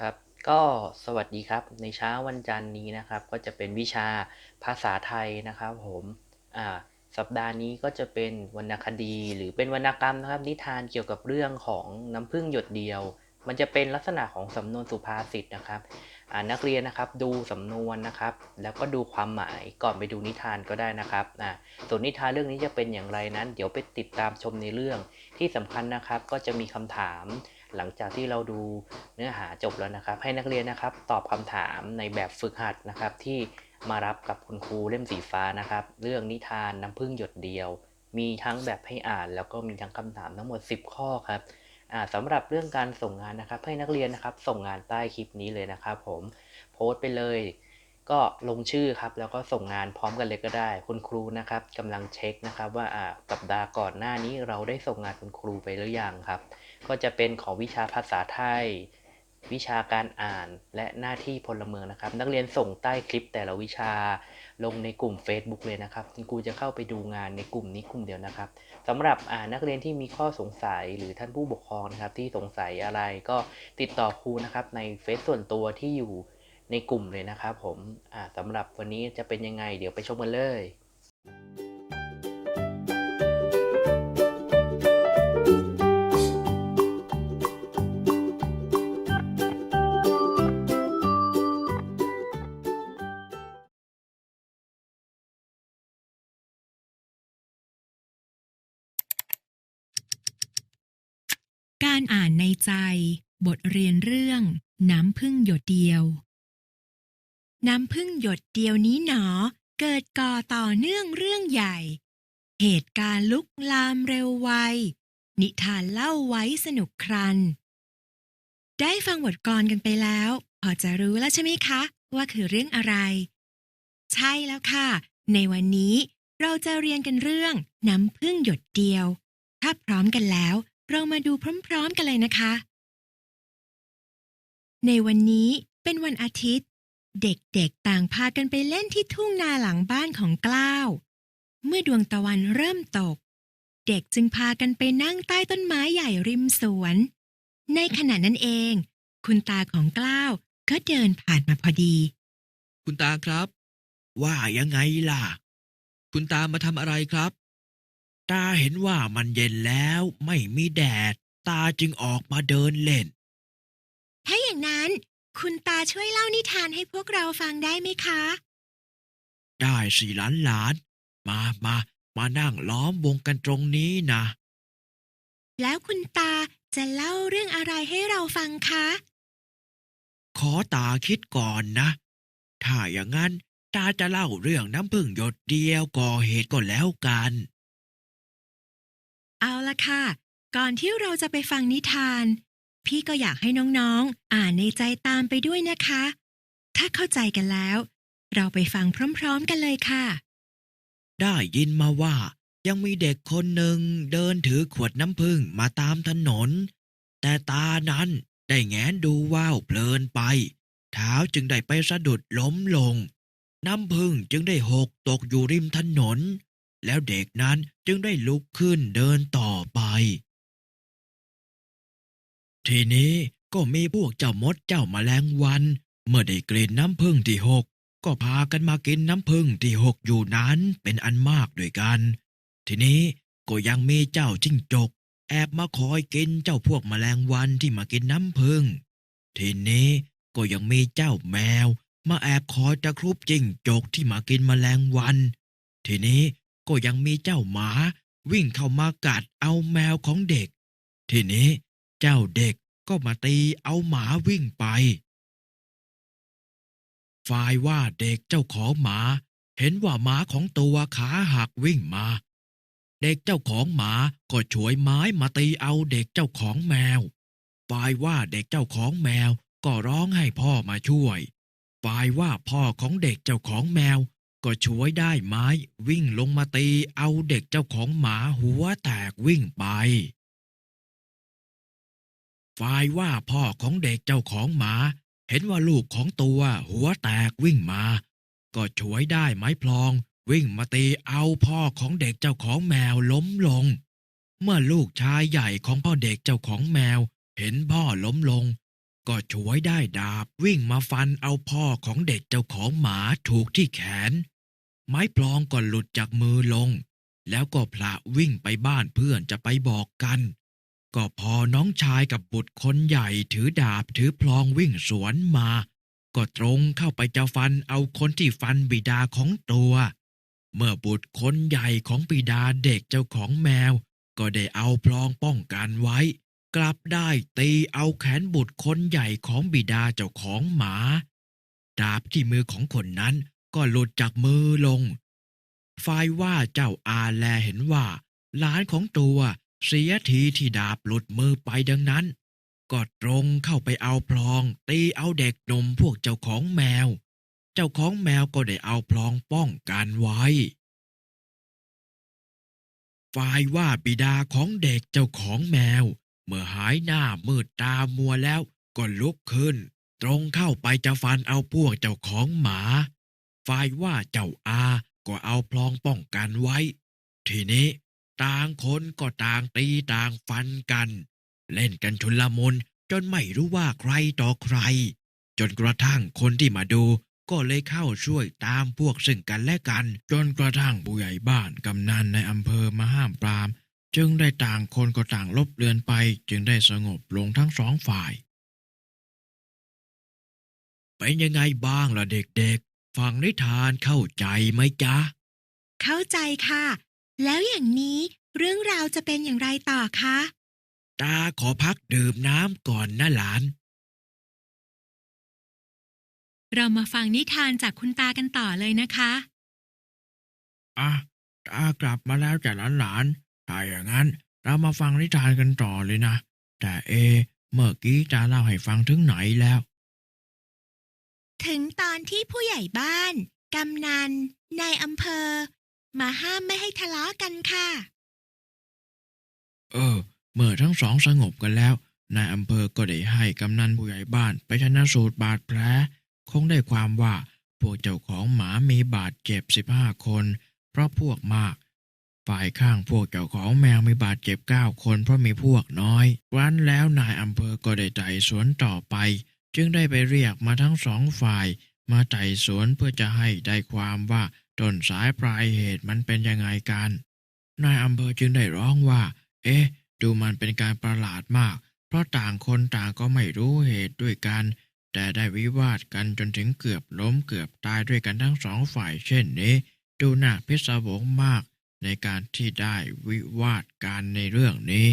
ครับ ก็สวัสดีครับในเช้าวันจันทร์นี้นะครับ ก็จะเป็นวิชาภาษาไทยนะครับผมอ่าสัปดาห์นี้ก็จะเป็นวรรณคดี หรือเป็นวรรณกรรมนะครับ นิทานเกี่ยวกับเรื่องของน้ำผึ้งหยดเดียว มันจะเป็นลักษณะของสำนวนสุภาษิตนะครับนักเรียนนะครับดูสำนวนนะครับ แล้วก็ดูความหมายก่อนไปดูนิทานก็ได้นะครับส่วนนิทานเรื่องนี้จะเป็นอย่างไรนั้น เดี๋ยวไปติดตามชมในเรื่องที่สำคัญนะครับ ก็จะมีคำถาม หลังจากที่เราดูเนื้อหาจบแล้วนะครับ ให้นักเรียนนะครับ ตอบคำถามในแบบฝึกหัดนะครับ ที่มารับกับคุณครูเล่มสีฟ้านะครับ เรื่องนิทานน้ำผึ้งหยดเดียว มีทั้งแบบให้อ่าน แล้วก็มีทั้งคำถามทั้งหมด 10 ข้อครับอ่าสำหรับเรื่องการส่งงานนะครับ ให้นักเรียนนะครับ ส่งงานใต้คลิปนี้เลยนะครับ ผมโพสต์ไปเลย ก็ลงชื่อครับ แล้วก็ส่งงานพร้อมกันเลยก็ได้ คุณครูนะครับกำลังเช็คนะครับว่าอ่าสัปดาห์ก่อนหน้านี้เราได้ส่งงานคุณครูไปหรือยังครับ ก็จะเป็นของวิชาภาษาไทย วิชาการอ่านและหน้าที่พลเมืองนะครับ นักเรียนส่งใต้คลิปแต่ละวิชาลงในกลุ่ม Facebook เลยนะครับ คุณครูจะเข้าไปดูงานในกลุ่มนี้กลุ่มเดียวนะครับสำหรับนักเรียนที่มีข้อสงสัยหรือท่านผู้ปกครองนะครับที่สงสัยอะไรก็ติดต่อครูนะครับในเฟซส่วนตัวที่อยู่ ในกลุ่มเลยนะครับผมสำหรับวันนี้จะเป็นยังไง เดี๋ยวไปชมกันเลยการอ่านในใจ บทเรียนเรื่อง น้ำพึ่งหยดเดียว น้ำพึ่งหยดเดียวนี้หนอ เกิดก่อต่อเนื่องเรื่องใหญ่ เหตุการณ์ลุกลามเร็วไว นิทานเล่าไว้สนุกครัน ได้ฟังบทกลกันไปแล้ว พอจะรู้แล้วใช่ไหมคะ ว่าคือเรื่องอะไร ใช่แล้วค่ะ ในวันนี้เราจะเรียนกันเรื่องน้ำพึ่งหยดเดียว ถ้าพร้อมกันแล้ว เรามาดูพร้อม ๆ กันเลยนะคะ ในวันนี้เป็นวันอาทิตย์ เด็กๆต่างพากันไปเล่นที่ทุ่งนาหลังบ้านของกล้าว เมื่อดวงตะวันเริ่มตก เด็กจึงพากันไปนั่งใต้ต้นไม้ใหญ่ริมสวน ในขณะนั้นเอง คุณตาของกล้าวก็เดินผ่านมาพอดี คุณตาครับ ว่ายังไงล่ะ คุณตามาทำอะไรครับ ตาเห็นว่ามันเย็นแล้วไม่มีแดด ตาจึงออกมาเดินเล่น ถ้าอย่างนั้น คุณตาช่วยเล่านิทานให้พวกเราฟังได้ไหมคะ ได้สิหลานหลานๆมามามานั่งล้อมวงกันตรงนี้นะ แล้วคุณตาจะเล่าเรื่องอะไรให้เราฟังคะ ขอตาคิดก่อนนะ ถ้าอย่างนั้นตาจะเล่าเรื่องน้ำพึ่งหยดเดียวก่อเหตุก็แล้วกัน เอาละค่ะ ก่อนที่เราจะไปฟังนิทาน พี่ก็อยากให้น้องๆ อ่านในใจตามไปด้วยนะคะ ถ้าเข้าใจกันแล้ว เราไปฟังพร้อมๆกันเลยค่ะ ได้ยินมาว่า ยังมีเด็กคนหนึ่งเดินถือขวดน้ำผึ้งมาตามถนน แต่ตานั้นได้แงนดูว่าวเพลินไป เท้าจึงได้ไปสะดุดล้มลง น้ำผึ้งจึงได้หกตกอยู่ริมถนน แล้วเด็กนั้นจึงได้ลุกขึ้นเดินต่อไป ทีนี้ก็มีพวกเจ้ามดเจ้าแมลงวัน เมื่อได้กลิ่นน้ำผึ้งที่หกก็พากันมากินน้ำผึ้งที่หกอยู่นั้นเป็นอันมากด้วยกัน ทีนี้ก็ยังมีเจ้าจิ้งจก แอบมาคอยกินเจ้าพวกแมลงวันที่มากินน้ำผึ้งทีนี้ก็ยังมีเจ้าแมว มาแอบคอยตะครุบจิ้งจกที่มากินแมลงวัน ทีนี้ก็ยังมีเจ้าหมาวิ่งเข้ามากัดเอาแมวของเด็ก ทีนี้ เจ้าเด็กก็มาตีเอาหมาวิ่งไป ฝ่ายว่าเด็กเจ้าของหมา เห็นว่าหมาของตัวขาหักวิ่งมา เด็กเจ้าของหมาก็ฉวยไม้มาตีเอาเด็กเจ้าของแมว ฝ่ายว่าเด็กเจ้าของแมวก็ร้องให้พ่อมาช่วย ฝ่ายว่าพ่อของเด็กเจ้าของแมว ก็ช่วยได้ไม้วิ่งลงมาตีเอาเด็กเจ้าของหมาหัวแตกวิ่งไป ฝ่ายว่าพ่อของเด็กเจ้าของหมา เห็นว่าลูกของตัวหัวแตกวิ่งมา ก็ช่วยได้ไม้พลอง วิ่งมาตีเอาพ่อของเด็กเจ้าของแมวล้มลง เมื่อลูกชายใหญ่ของพ่อเด็กเจ้าของแมว เห็นพ่อล้มลง ก็ช่วยได้ดาบวิ่งมาฟันเอาพ่อของเด็กเจ้าของหมาถูกที่แขน ไม้พลองก็หลุดจากมือลง แล้วก็พละวิ่งไปบ้านเพื่อนจะไปบอกกัน ก็พอน้องชายกับบุตรคนใหญ่ถือดาบถือพลองวิ่งสวนมา ก็ตรงเข้าไปจะฟันเอาคนที่ฟันบิดาของตัว เมื่อบุตรคนใหญ่ของบิดาเด็กเจ้าของแมว ก็ได้เอาพลองป้องกันไว้ กลับได้ตีเอาแขนบุตรคนใหญ่ของบิดาเจ้าของหมา ดาบที่มือของคนนั้นก็หลุดจากมือลงฝ่ายว่าเจ้าอาแลเห็นว่าหลานของตัว เสียทีที่ดาบหลุดมือไปดังนั้น ก็ตรงเข้าไปเอาพลองตีเอาเด็กหนุ่มพวกเจ้าของแมว เจ้าของแมวก็ได้เอาพลองป้องกันไว้ ฝ่ายว่าบิดาของเด็กเจ้าของแมว เมื่อหายหน้ามืดตามัวแล้วก็ลุกขึ้น ตรงเข้าไปจะฟันเอาพวกเจ้าของหมา ฝ่ายว่าเจ้าอาก็เอาพลองป้องกันไว้ ทีนี้ ต่างคนก็ต่างตีต่างฟันกัน เล่นกันชุลมุนจนไม่รู้ว่าใครต่อใคร จนกระทั่งคนที่มาดูก็เลยเข้าช่วยตามพวกซึ่งกันและกัน จนกระทั่งผู้ใหญ่บ้านกำนันในอำเภอมาห้ามปราม จึงได้ต่างคนก็ต่างลบเลือนไป จึงได้สงบลงทั้งสองฝ่ายเป็นยังไงบ้างล่ะเด็กๆ ฟังนิทานเข้าใจไหมจ๊ะ เข้าใจค่ะ แล้วอย่างนี้เรื่องราวจะเป็นอย่างไรต่อคะ ตาขอพักดื่มน้ำก่อนนะหลาน เรามาฟังนิทานจากคุณตากันต่อเลยนะคะ อะ ตากลับมาแล้วจ้ะหลานๆถ้าอย่างนั้น เรามาฟังนิทานกันต่อเลยนะ แต่เอะเมื่อกี้ตาเล่าให้ฟังถึงไหนแล้ว ถึงตอนที่ผู้ใหญ่บ้าน กำนัน นายอำเภอ มาห้ามไม่ให้ทะเลาะกันค่ะ เออ เมื่อทั้งสองสงบกันแล้ว นายอำเภอก็ได้ให้กำนันผู้ใหญ่บ้านไปชนะสูตรบาดแผล คงได้ความว่าพวกเจ้าของหมามีบาดเจ็บสิบห้าคน เพราะพวกมาก ฝ่ายข้างพวกเจ้าของแมวมีบาดเจ็บเก้าคนเพราะมีพวกน้อยวันแล้วนายอำเภอก็ได้ไต่สวนต่อไป จึงได้ไปเรียกมาทั้งสองฝ่าย มาไต่สวนเพื่อจะให้ได้ความว่า ต้นสายปลายเหตุมันเป็นยังไงกันนายอำเภอจึงได้ร้องว่า เอ๊ะ ดูมันเป็นการประหลาดมาก เพราะต่างคนต่างก็ไม่รู้เหตุด้วยกัน แต่ได้วิวาทกันจนถึงเกือบล้มเกือบตายด้วยกันทั้งสองฝ่ายเช่นนี้ ดูน่าพิศวงมากในการที่ได้วิวาทกันในเรื่องนี้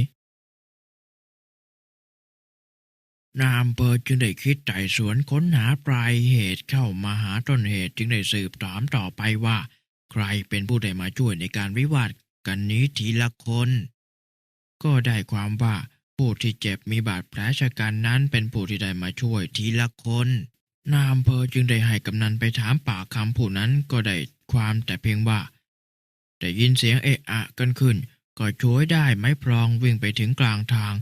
นายอำเภอจึงได้คิดไต่สวนค้นหาปลายเหตุเข้ามาหาต้นเหตุจึงได้สืบถามต่อไปว่า ใครเป็นผู้ได้มาช่วยในการวิวาทกันนี้ทีละคน ก็ได้ความว่าผู้ที่เจ็บมีบาดแผลชะกันนั้นเป็นผู้ที่ได้มาช่วยทีละคนนายอำเภอจึงได้ให้กำนันไปถามปากคำผู้นั้นก็ได้ความแต่เพียงว่าได้ยินเสียงเอะอะกันขึ้น ก็ช่วยได้ไม้พลองวิ่งไปถึงกลางทาง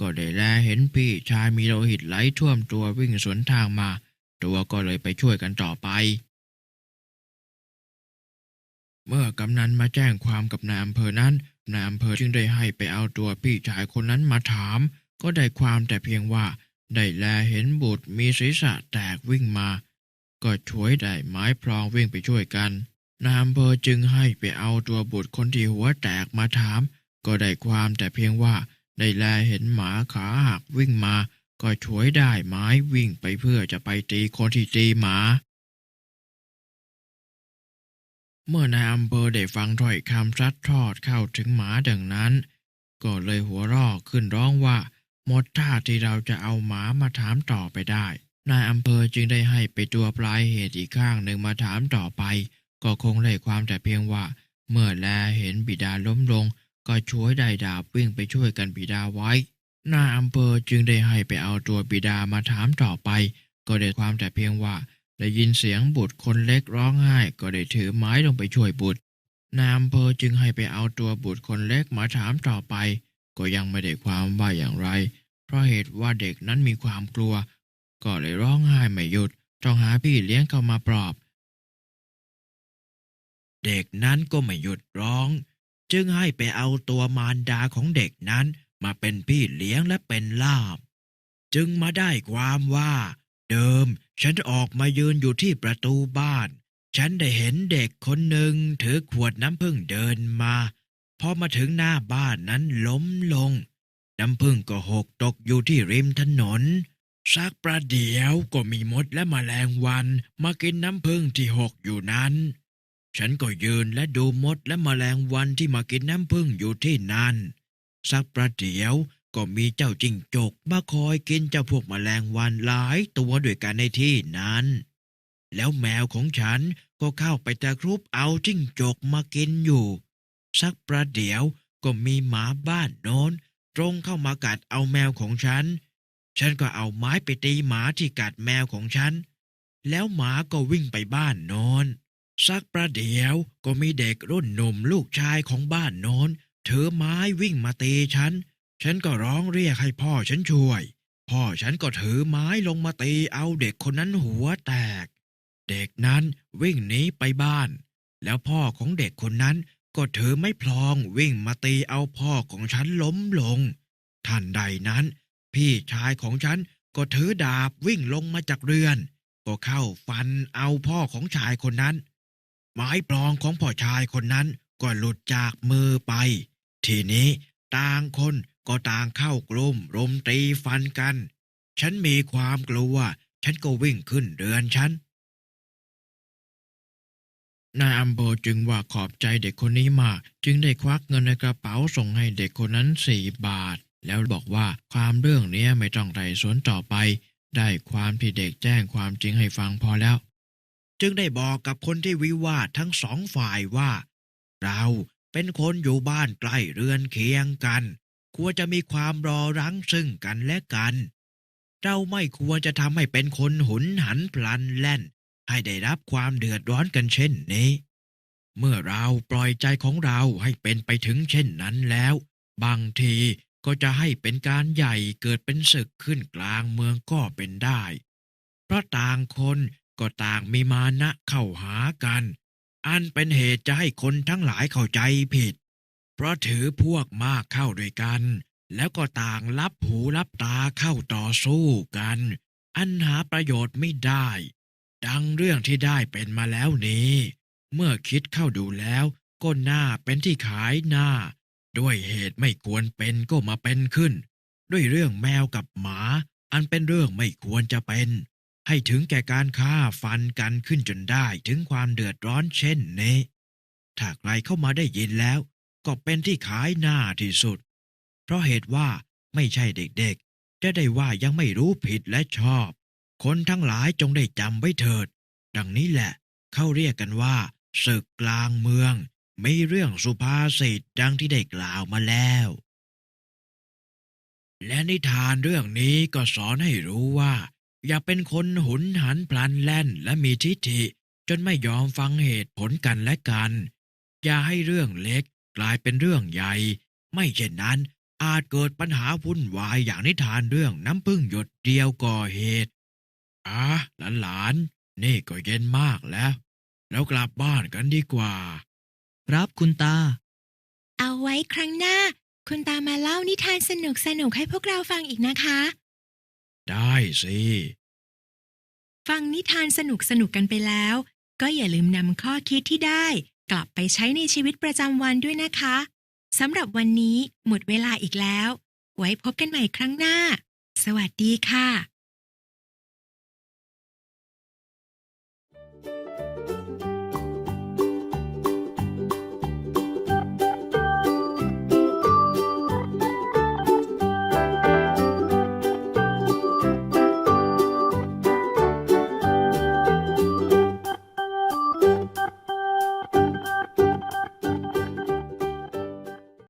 ก็ได้แลเห็นพี่ชายมีโลหิตไหลท่วมตัววิ่งสวนทางมา ตัวก็เลยไปช่วยกันต่อไป เมื่อกำนันมาแจ้งความกับนายอำเภอนั้นนายอำเภอจึงได้ให้ไปเอาตัวพี่ชายคนนั้นมาถาม ก็ได้ความแต่เพียงว่า ได้แลเห็นบุตรมีศีรษะแตกวิ่งมา ก็ช่วยได้ไม้พลองวิ่งไปช่วยกันนายอำเภอจึงให้ไปเอาตัวบุตรคนที่หัวแตกมาถาม ก็ได้ความแต่เพียงว่า ได้แลเห็นหมาขาหักวิ่งมา ก็ช่วยได้ไม้วิ่งไปเพื่อจะไปตีคนที่ตีหมา เมื่อนายอำเภอได้ฟังถ้อยคำซัดทอดเข้าถึงหมาดังนั้น ก็เลยหัวเรอขึ้นร้องว่าหมดท่าที่เราจะเอาหมามาถามต่อไปได้ นายอำเภอจึงได้ให้ไปตัวปลายเหตุอีกข้างหนึ่งมาถามต่อไป ก็คงได้ความแต่เพียงว่า เมื่อแลเห็นบิดาล้มลง ก็ช่วยได้ดาบวิ่งไปช่วยกันบิดาไว้นายอำเภอจึงได้ให้ไปเอาตัวบิดามาถามต่อไป ก็ได้ความแต่เพียงว่าได้ยินเสียงบุตรคนเล็กร้องไห้ ก็ได้ถือไม้ลงไปช่วยบุตรนายอำเภอจึงให้ไปเอาตัวบุตรคนเล็กมาถามต่อไป ก็ยังไม่ได้ความว่าอย่างไร เพราะเหตุว่าเด็กนั้นมีความกลัว ก็เลยร้องไห้ไม่หยุดต้องหาพี่เลี้ยงเข้ามาปลอบ เด็กนั้นก็ไม่หยุดร้อง จึงให้ไปเอาตัวมารดาของเด็กนั้นมาเป็นพี่เลี้ยงและเป็นล่าม จึงมาได้ความว่า เดิมฉันออกมายืนอยู่ที่ประตูบ้าน ฉันได้เห็นเด็กคนหนึ่งถือขวดน้ำผึ้งเดินมาพอมาถึงหน้าบ้านนั้นล้มลง น้ำผึ้งก็หกตกอยู่ที่ริมถนนสักประเดี๋ยวก็มีมดและแมลงวันมากินน้ำผึ้งที่หกอยู่นั้น ฉันก็ยืนและดูมดและแมลงวันที่มากินน้ำผึ้งอยู่ที่นั่น สักประเดี๋ยวก็มีเจ้าจิ้งจกมาคอยกินเจ้าพวกแมลงวันหลายตัวด้วยกันในที่นั้น แล้วแมวของฉันก็เข้าไปตะครุบเอาจิ้งจกมากินอยู่ สักประเดี๋ยวก็มีหมาบ้านโน้น ตรงเข้ามากัดเอาแมวของฉัน ฉันก็เอาไม้ไปตีหมาที่กัดแมวของฉัน แล้วหมาก็วิ่งไปบ้านโน้น สักประเดี๋ยวก็มีเด็กรุ่นหนุ่มลูกชายของบ้านโน้นถือไม้วิ่งมาตีฉัน ฉันก็ร้องเรียกให้พ่อฉันช่วย พ่อฉันก็ถือไม้ลงมาตีเอาเด็กคนนั้นหัวแตก เด็กนั้นวิ่งหนีไปบ้าน แล้วพ่อของเด็กคนนั้นก็ถือไม้พลองวิ่งมาตีเอาพ่อของฉันล้มลง ทันใดนั้น พี่ชายของฉันก็ถือดาบวิ่งลงมาจากเรือน ก็เข้าฟันเอาพ่อของชายคนนั้น ไม้ปลองของพ่อชายคนนั้นก็หลุดจากมือไป ทีนี้ต่างคนก็ต่างเข้ากลุ่มรุมตีฟันกัน ฉันมีความกลัว ฉันก็วิ่งขึ้นเรือนฉันนายอำเภอจึงว่าขอบใจเด็กคนนี้มาก จึงได้ควักเงินในกระเป๋าส่งให้เด็กคนนั้นสี่บาท แล้วบอกว่าความเรื่องนี้ไม่ต้องไต่สวนต่อไป ได้ความที่เด็กแจ้งความจริงให้ฟังพอแล้ว จึงได้บอกกับคนที่วิวาททั้งสองฝ่ายว่า เราเป็นคนอยู่บ้านใกล้เรือนเคียงกัน ควรจะมีความรอรั้งซึ่งกันและกัน เราไม่ควรจะทำให้เป็นคนหุนหันพลันแล่น ให้ได้รับความเดือดร้อนกันเช่นนี้ เมื่อเราปล่อยใจของเราให้เป็นไปถึงเช่นนั้นแล้ว บางทีก็จะให้เป็นการใหญ่เกิดเป็นศึกขึ้นกลางเมืองก็เป็นได้ เพราะต่างคน ก็ต่างมีมานะเข้าหากัน อันเป็นเหตุจะให้คนทั้งหลายเข้าใจผิด เพราะถือพวกมากเข้าด้วยกัน แล้วก็ต่างรับหูรับตาเข้าต่อสู้กัน อันหาประโยชน์ไม่ได้ ดังเรื่องที่ได้เป็นมาแล้วนี้ เมื่อคิดเข้าดูแล้วก็น่าเป็นที่ขายหน้า ด้วยเหตุไม่ควรเป็นก็มาเป็นขึ้น ด้วยเรื่องแมวกับหมา อันเป็นเรื่องไม่ควรจะเป็น ให้ถึงแก่การฆ่าฟันกันขึ้นจนได้ถึงความเดือดร้อนเช่นนี้ ถ้าใครเข้ามาได้ยินแล้ว ก็เป็นที่ขายหน้าที่สุด เพราะเหตุว่าไม่ใช่เด็กๆ จะได้ว่ายังไม่รู้ผิดและชอบ คนทั้งหลายจงได้จำไว้เถิด ดังนี้แหละเขาเรียกกันว่าศึกกลางเมือง ไมีเรื่องสุภาษิตดังที่ได้กล่าวมาแล้ว และนิทานเรื่องนี้ก็สอนให้รู้ว่า อย่าเป็นคนหุนหันพลันแล่นและมีทิฐิ จนไม่ยอมฟังเหตุผลกันและกัน อย่าให้เรื่องเล็กกลายเป็นเรื่องใหญ่ ไม่เช่นนั้นอาจเกิดปัญหาวุ่นวายอย่างนิทานเรื่องน้ำพึ่งหยดเดียวก่อเหตุอะหลานๆนี่ก็เย็นมากแล้ว แล้วกลับบ้านกันดีกว่า ครับคุณตา เอาไว้ครั้งหน้า คุณตามาเล่านิทานสนุกสนุกๆให้พวกเราฟังอีกนะคะ ได้สิ ฟังนิทานสนุกสนุกๆกันไปแล้ว ก็อย่าลืมนำข้อคิดที่ได้ กลับไปใช้ในชีวิตประจำวันด้วยนะคะสำหรับวันนี้หมดเวลาอีกแล้ว ไว้พบกันใหม่ครั้งหน้า สวัสดีค่ะ